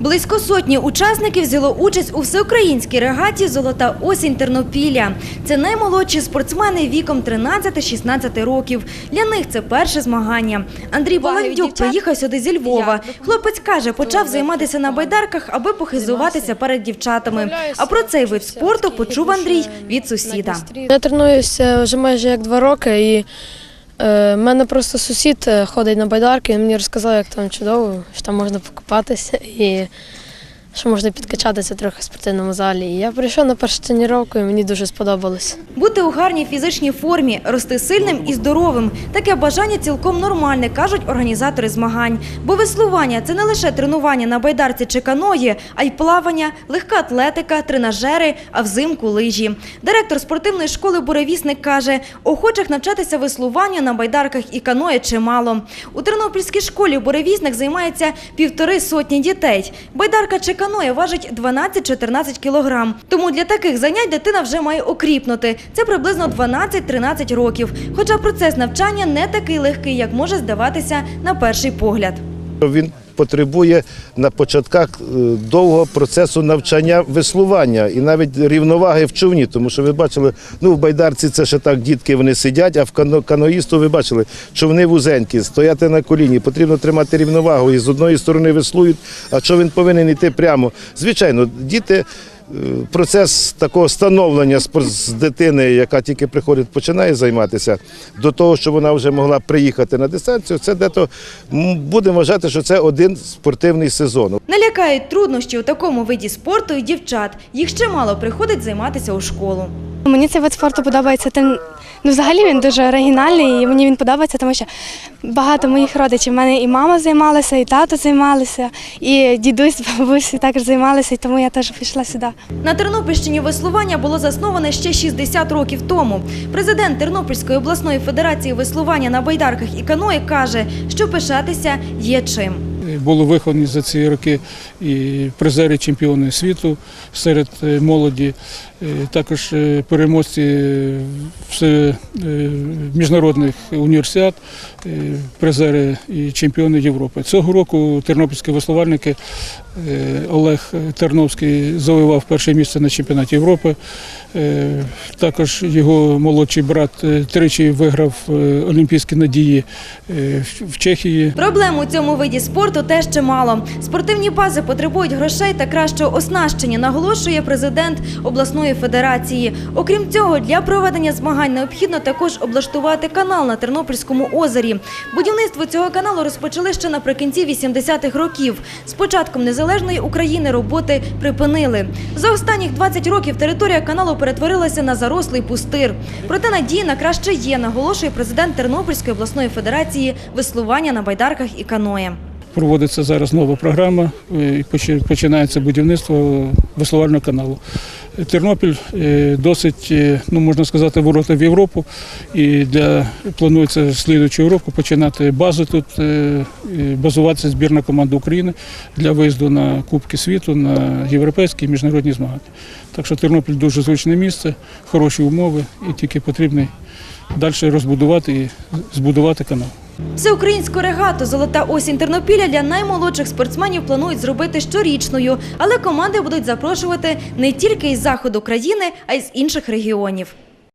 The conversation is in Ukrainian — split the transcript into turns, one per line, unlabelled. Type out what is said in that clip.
Близько сотні учасників взяло участь у всеукраїнській регаті Золота осінь Тернопілля. Це наймолодші спортсмени віком 13-16 років. Для них це перше змагання. Андрій Баландюк приїхав сюди зі Львова. Хлопець каже, почав займатися на байдарках, аби похизуватися перед дівчатами. А про цей вид спорту почув Андрій від сусіда.
Я тренуюся вже майже як два роки, і е, в мене просто сусід е, ходить на байдарки, він мені розказав, як там чудово, що там можна покупатися і що можна підкачатися трохи в спортивному залі. І я прийшов на першу тренування і мені дуже сподобалось.
Бути у гарній фізичній формі, рости сильним і здоровим – таке бажання цілком нормальне, кажуть організатори змагань. Бо веслування – це не лише тренування на байдарці чи каної, а й плавання, легка атлетика, тренажери, а взимку лижі. Директор спортивної школи «Буревісник» каже, охочих навчатися веслуванню на байдарках і каної чимало. У Тернопільській школі «Буревісник» займається півтори сотні дітей. Байдарка чи каноє важить 12-14 кілограм. Тому для таких занять дитина вже має окріпнути. Це приблизно 12-13 років. Хоча процес навчання не такий легкий, як може здаватися на перший погляд.
Він потребує на початках е, довгого процесу навчання веслування і навіть рівноваги в човні, тому що ви бачили, ну в байдарці це ще так дітки вони сидять, а в кано- каноїсту ви бачили, човни вузенькі, стояти на коліні, потрібно тримати рівновагу. І з одної сторони веслують, а човен повинен йти прямо. Звичайно, діти. Е, Процес такого становлення з дитини, яка тільки приходить, починає займатися, до того, що вона вже могла приїхати на дистанцію, це дето будемо вважати, що це один спортивний сезон.
Налякають труднощі у такому виді спорту і дівчат. Їх ще мало приходить займатися у школу.
Мені цей вид спорту подобається тим. Ну, взагалі він дуже оригінальний, і мені він подобається, тому що багато моїх родичів. У мене і мама займалася, і тато займалися, і дідусь, бабусь також займалися, і тому я теж пішла сюди.
На Тернопільщині веслування було засноване ще 60 років тому. Президент Тернопільської обласної федерації веслування на байдарках і каної каже, що пишатися є чим.
Було виховані за ці роки і призери чемпіони світу серед е, молоді, е, також е, переможці міжнародних універсіад, призери і чемпіони Європи. Цього року тернопільські веслувальники Олег Терновський завоював перше місце на чемпіонаті Європи. Також його молодший брат тричі виграв Олімпійські надії в- Чехії.
Проблем у цьому виді спорту теж чимало. Спортивні бази потребують грошей та кращого оснащення, наголошує президент обласної федерації. Окрім цього, для проведення змагань необхідно також облаштувати канал на Тернопільському озері. Будівництво цього каналу розпочали ще наприкінці 80-х років. З початком незалежної України роботи припинили. За останніх 20 років територія каналу перетворилася на зарослий пустир. Проте надії на краще є, наголошує президент Тернопільської обласної федерації веслування на байдарках і каное.
Проводиться зараз нова програма е, і починається будівництво веслувального каналу. Тернопіль е, досить, е, ну можна сказати, ворота в Європу. І для планується слідуючого року починати базу тут, базуватися збірна команда України для виїзду на Кубки світу, на європейські і міжнародні змагання. Так що Тернопіль дуже звичне місце, хороші умови, і тільки потрібно далі розбудувати і збудувати канал.
Всеукраїнську регату Золота осінь Тернопіля для наймолодших спортсменів планують зробити щорічною, але команди будуть запрошувати не тільки із заходу країни, а й з інших регіонів.